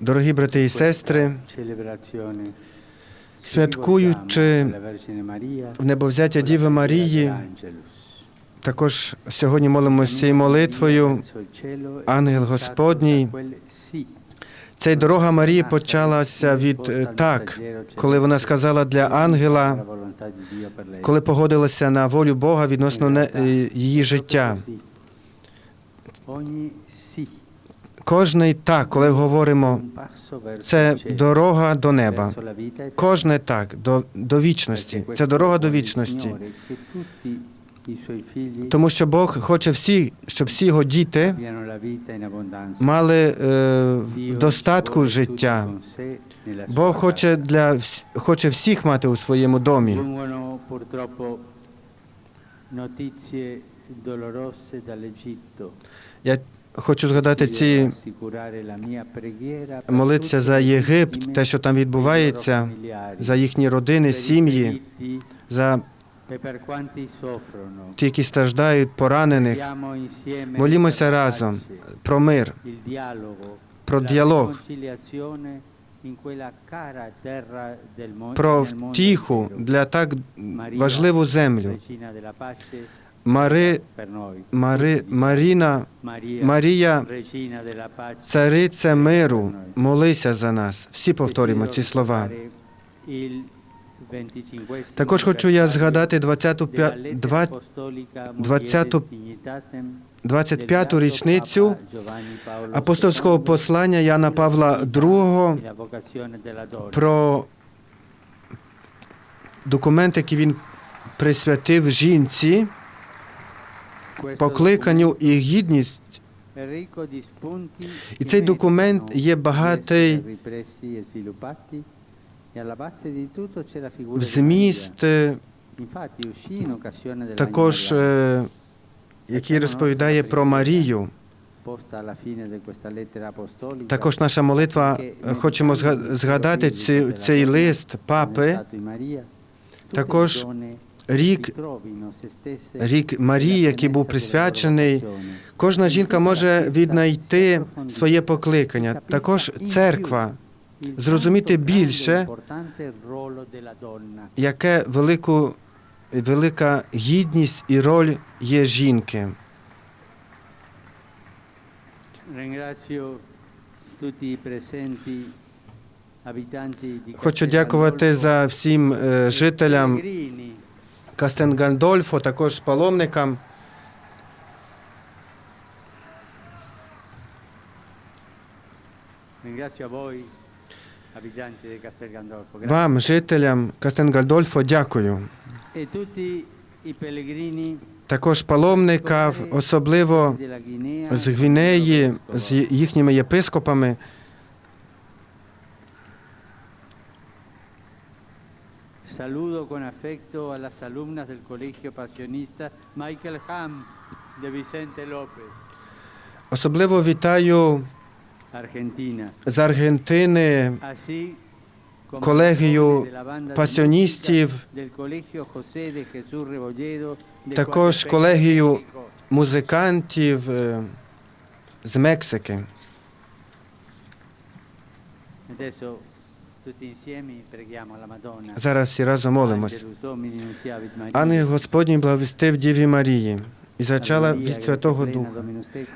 Дорогі брати і сестри, святкуючи в небовзяття Діви Марії, також сьогодні молимося цією молитвою. Ангел Господній. Ця дорога Марії почалася від е, так, коли вона сказала для ангела, коли погодилася на волю Бога відносно е, її життя. Кожний так, коли говоримо, це дорога до неба. Кожне так, до, до вічності. Це дорога до вічності. Тому що Бог хоче всі, щоб всі його діти мали е, в достатку життя. Бог хоче для хоче всіх мати у своєму домі. Я хочу згадати ці молитися за Єгипт, те, що там e відбувається, за їхні родини, сім'ї, за e ті, які страждають, поранених. Молімося разом про мир, про діалог, про втіху для так важливу землю. Мари. Мари, Маріна, Марія, цариця миру, молися за нас. Всі повторюємо ці слова. Також хочу я згадати 20-ту, della п'я- lettera два- apostolica 20-ту Mulieris Dignitatem 25-ту річницю апостольського послання Яна Павла II про документ, який він присвятив жінці, покликанню і гідність. І цей документ є багатий e e в зміст, е, також, е, який розповідає про Марію. Також наша молитва е, хочемо зга- згадати цей лист папи, Також рік, рік Марії, який був присвячений. Кожна жінка може віднайти своє покликання. Також церква зрозуміти більше, яке велику, велика гідність і роль є жінки. Хочу дякувати за всім е, жителям Кастенгандольфо, також паломникам. Вам, жителям Кастенгандольфо, дякую. Також паломникам, особливо з Гвінеї, з їхніми єпископами. Saludo con afecto a las alumnas del Colegio Pasionista Michael Ham de Vicente López, Особливо вітаю Argentina. з Аргентини Así como Колегію de la banda пасіоністів, del Colegio José de Jesús Rebolledo de також Coatepec, колегію México. музикантів е, з Мексики. Tutti Зараз всі разом молимось. Ангел Господній благовістив Діві Марії і зачала від Святого Духа.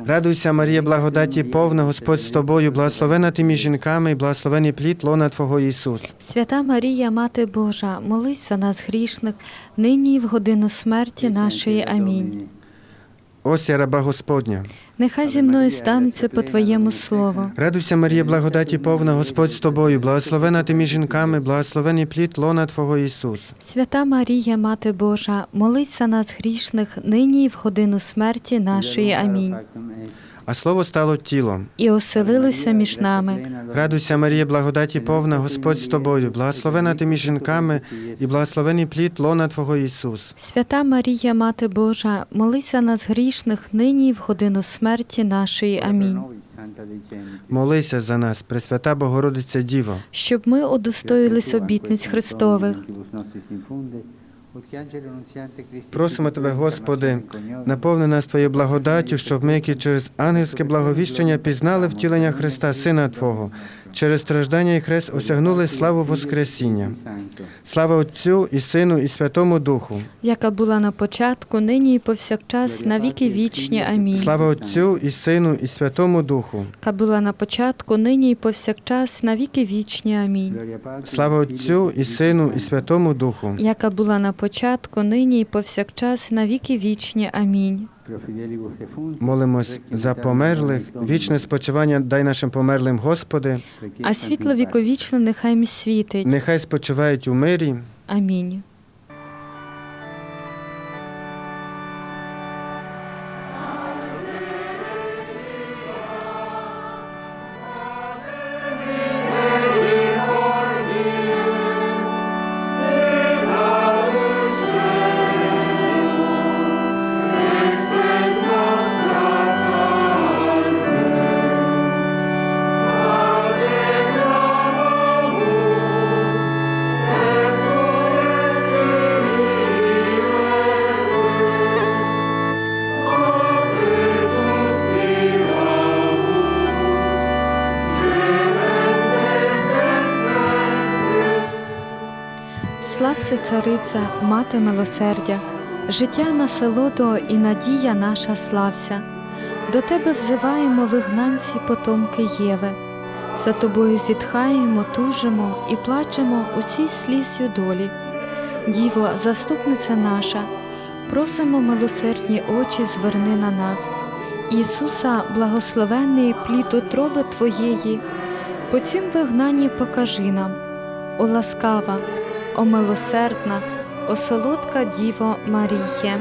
Радуйся, Марія, благодаті повна, Господь з тобою, благословена ти між жінками, і благословений плід лона Твого Ісус. Свята Марія, Мати Божа, молись за нас грішних, нині і в годину смерті нашої. Амінь. Ось я раба Господня. Нехай зі мною станеться по Твоєму слову. Радуйся, Марія, благодаті повна, Господь з тобою, благословена ти між жінками, благословений плід лона Твого Ісус. Свята Марія, Мати Божа, молись за нас грішних, нині і в годину смерті нашої. Амінь. А слово стало тілом. І оселилося між нами. Радуйся, Марія, благодаті повна, Господь з тобою, благословена ти між жінками, і благословений плід лона Твого Ісус. Свята Марія, Мати Божа, молись за нас грішних, нині і в годину смерті нашої. Амінь. Молися за нас, Пресвята Богородиця Діво. Щоб ми удостоїлись обітниць Христових. Просимо Тебе, Господи, наповни нас Твоєю благодаттю, щоб ми, які через ангельське благовіщення пізнали втілення Христа, Сина Твого, через страждання і хрест осягнули славу Воскресіння. Слава Отцю і Сину, і Святому Духу. яка була на початку, нині і повсякчас, на віки вічні. Амінь. Слава Отцю і Сину, і Святому Духу. Яка була на початку, нині і повсякчас, на віки вічні. Амінь. Слава Отцю і Сину, і Святому Духу. Яка була на початку, нині і повсякчас, на віки вічні. Амінь. Молимось за померлих. Вічне спочивання дай нашим померлим, Господи. А світло віковічне нехай їм світить. Нехай спочивають у мирі. Амінь. Слався цариця, мати милосердя, життя насолодо і надія наша слався. До тебе взиваємо вигнанці потомки Єви. За тобою зітхаємо, тужимо і плачемо у цій слізі долі. Діво, заступниця наша, просимо милосердні очі, зверни на нас. Ісуса, благословенний плід утроби Твоєї, по цім вигнанні покажи нам, о ласкава, о милосердна, о солодка Діво Маріє.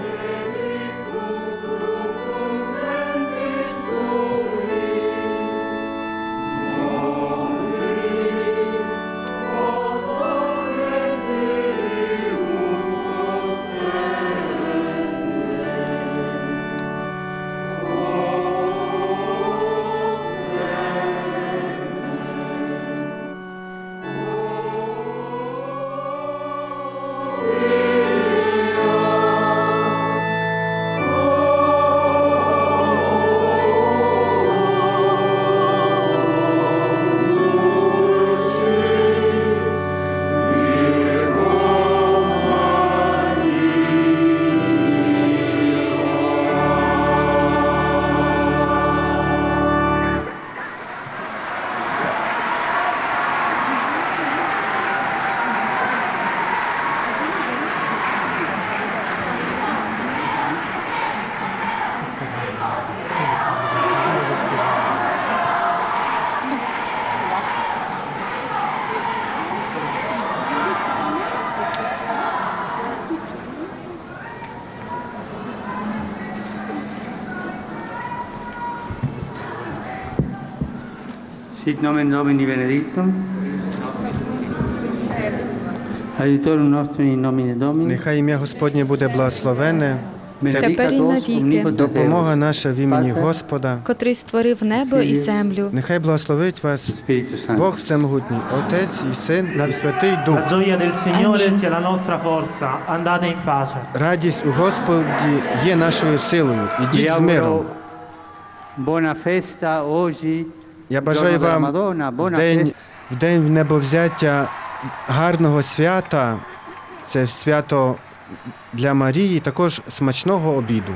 Sit nomen Domini benedictum. Aiutorium nostrum in nomine Domini. Нехай ім'я Господнє буде благословене. Тепер і навіки. Допомога наша в імені Господа. котрий створив небо і землю. Нехай благословить вас. Бог Всемогутній, Отець і Син і Святий Дух. La gioia del Signore Amen. sia la nostra forza. Andate in pace. Радість у Господі є нашою силою. Ідіть з миром. buona festa oggi. Я бажаю вам в день, в день небовзяття гарного свята. Це свято для Марії, також смачного обіду.